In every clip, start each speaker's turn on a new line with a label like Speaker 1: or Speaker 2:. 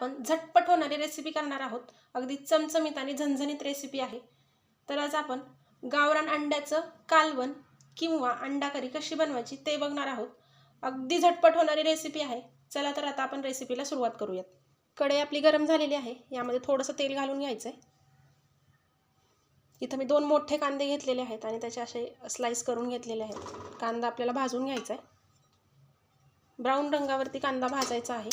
Speaker 1: आपण झटपट होणारी रेसिपी करणार आहोत. अगदी चमचमीत आणि झणझणीत रेसिपी आहे. तर आज आपण गावरान अंड्याचं कालवण किंवा अंडा करी कशी बनवायची ते बघणार आहोत. अगदी झटपट होणारी रेसिपी आहे. चला तर आता आपण रेसिपीला सुरुवात करूयात. कढई आपली गरम झालेली आहे. यामध्ये थोडंसं तेल घालून घ्यायचं आहे इथं मी दोन मोठे कांदे घेतलेले आहेत आणि त्याचे असे स्लाईस करून घेतलेले आहेत. कांदा आपल्याला भाजून घ्यायचा आहे ब्राऊन रंगावरती कांदा भाजायचा आहे.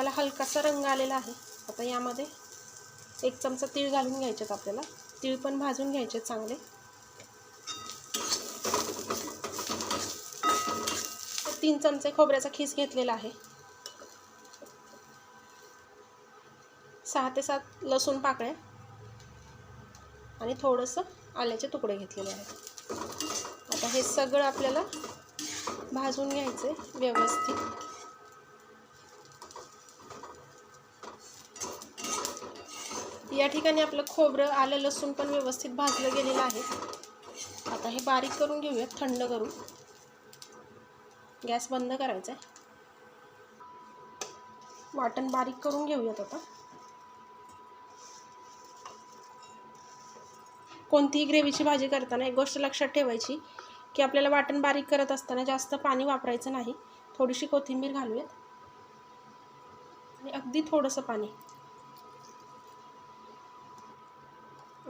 Speaker 1: त्याला हलकासा रंग आलेला आहे. आता यामध्ये एक चमचा तीळ घालून घ्यायचेत आपल्याला. तीळ पण भाजून घ्यायचे चांगले. तीन चमचे खोबऱ्याचा खीस घेतलेला आहे. सहा ते सात लसूण पाकळ्या आणि थोडंसं आल्याचे तुकडे घेतलेले आहेत. आता हे सगळं आपल्याला भाजून घ्यायचं आहे व्यवस्थित. या ठिकाणी आपलं खोबरं आलं लसूण पण व्यवस्थित भाजलं गेलेलं आहे. आता हे बारीक करून घेऊयात थंड करून. गॅस बंद करायचा आहे. वाटण बारीक करून घेऊयात आता. कोणतीही ग्रेव्हीची भाजी करताना एक गोष्ट लक्षात ठेवायची की आपल्याला वाटण बारीक करत असताना जास्त पाणी वापरायचं नाही. थोडीशी कोथिंबीर घालूयात. आणि अगदी थोडंसं पाणी.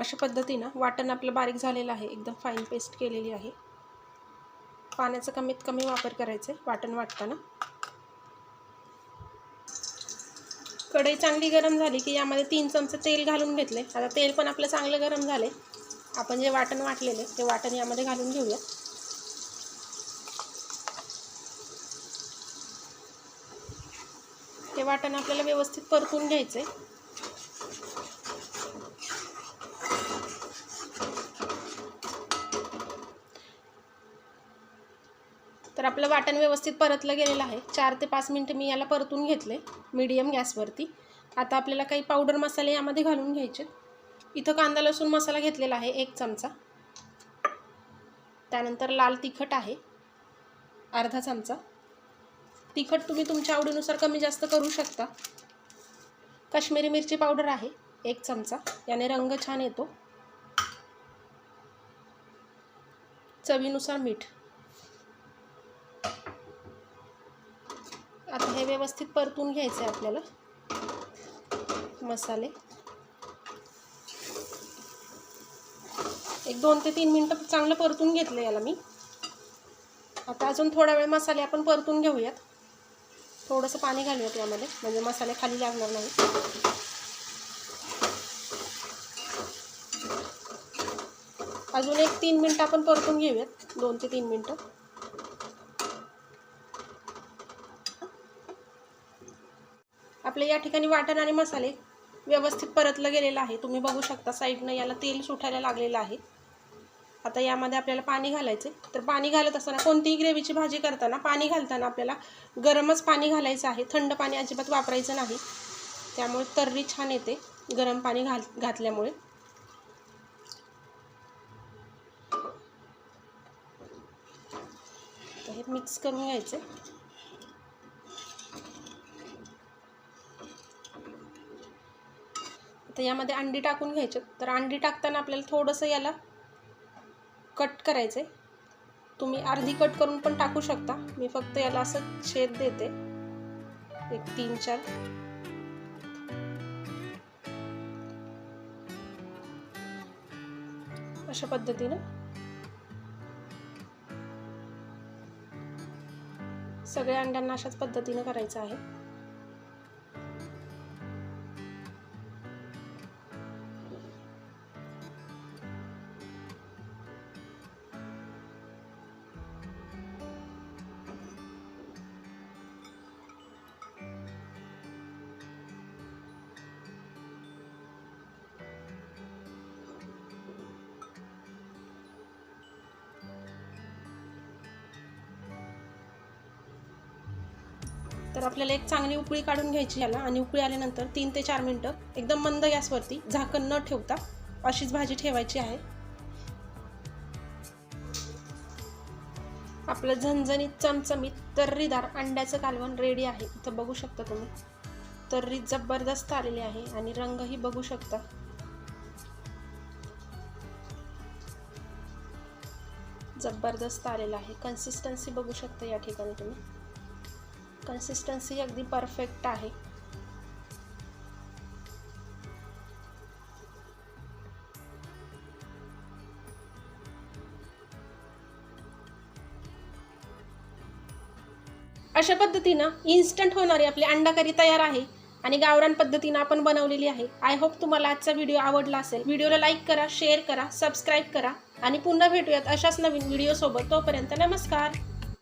Speaker 1: अशा पद्धतीनं वाटण आपलं बारीक झालेलं आहे. एकदम फाईन पेस्ट केलेली आहे. पाण्याचा कमीत कमी वापर करायचा आहे वाटण वाटताना. कढई चांगली गरम झाली की यामध्ये तीन चमचे तेल घालून घेतले आता तेल पण आपलं चांगलं गरम झाले आपण जे वाटण वाटलेले ते वाटण यामध्ये घालून घेऊया. ते वाटण आपल्याला व्यवस्थित परतून घ्यायचं आहे तर आपलं वाटण व्यवस्थित परतलं गेलेलं आहे. चार ते पाच मिनटं मी याला परतून घेतले मीडियम गॅसवरती. आता आपल्याला काही पावडर मसाले यामध्ये घालून घ्यायचे. इथं कांदा लसूण मसाला घेतलेला आहे एक चमचा. त्यानंतर लाल तिखट आहे अर्धा चमचा. तिखट तुम्ही तुमच्या आवडीनुसार कमी जास्त करू शकता. काश्मीरी मिरची पावडर आहे एक चमचा. याने रंग छान येतो. चवीनुसार मीठ. आता हे व्यवस्थित परतून घ्यायचं आहे आपल्याला. मसाले. एक दोन ते तीन मिनटं चांगलं परतून घेतलं याला मी. आता अजून थोडा वेळ मसाले आपण परतून घेऊयात. थोडंसं पाणी घालूयात यामध्ये म्हणजे मसाले खाली लागणार नाही. अजून एक तीन मिनटं आपण परतून घेऊयात दोन ते तीन मिनटं. आपले या ठिकाणी वाटण आणि मसाले व्यवस्थित परतलं गेलेलं आहे. तुम्ही बघू शकता साईडनं याला तेल सुटायला लागलेलं आहे. आता यामध्ये आपल्याला पाणी घालायचे तर पाणी घालत असताना कोणतीही ग्रेव्हीची भाजी करताना पाणी घालताना आपल्याला गरमच पाणी घालायचं आहे. थंड पाणी अजिबात वापरायचं नाही. त्यामुळे तर्री छान येते. गरम पाणी घाल घातल्यामुळे. हे मिक्स करून घ्यायचे आता यामध्ये अंडी टाकून घ्यायचे. तर अंडी टाकताना आपल्याला थोडंसं याला कट करायचं आहे तुम्ही अर्धी कट करून पण टाकू शकता. मी फक्त याला असं छेद देते. एक तीन चार. अशा पद्धतीनं. सगळ्या अंड्यांना अशाच पद्धतीनं करायचं आहे. तर आपल्याला एक चांगली उकळी काढून घ्यायची याला. आणि उकळी आल्यानंतर तीन ते चार मिनटं एकदम मंद गॅसवरती झाकण न ठेवता अशीच भाजी ठेवायची आहे. आपलं झणझणीत चमचमीत तर्रीदार अंड्याचं कालवण रेडी आहे. इथं बघू शकता तुम्ही. तर्री जबरदस्त आलेली आहे आणि रंगही बघू शकता. जबरदस्त आलेला आहे. कन्सिस्टन्सी बघू शकता या ठिकाणी तुम्ही. कन्सिस्टन्सी अगदी परफेक्ट आहे. अशा पद्धतीनं इन्स्टंट होणारी आपली अंडाकरी तयार आहे आणि गावरान पद्धतीनं आपण बनवलेली आहे. आय होप तुम्हाला आजचा व्हिडिओ आवडला असेल. व्हिडिओला लाईक करा शेअर करा सबस्क्राईब करा आणि पुन्हा भेटूयात अशाच नवीन व्हिडिओसोबत तोपर्यंत नमस्कार.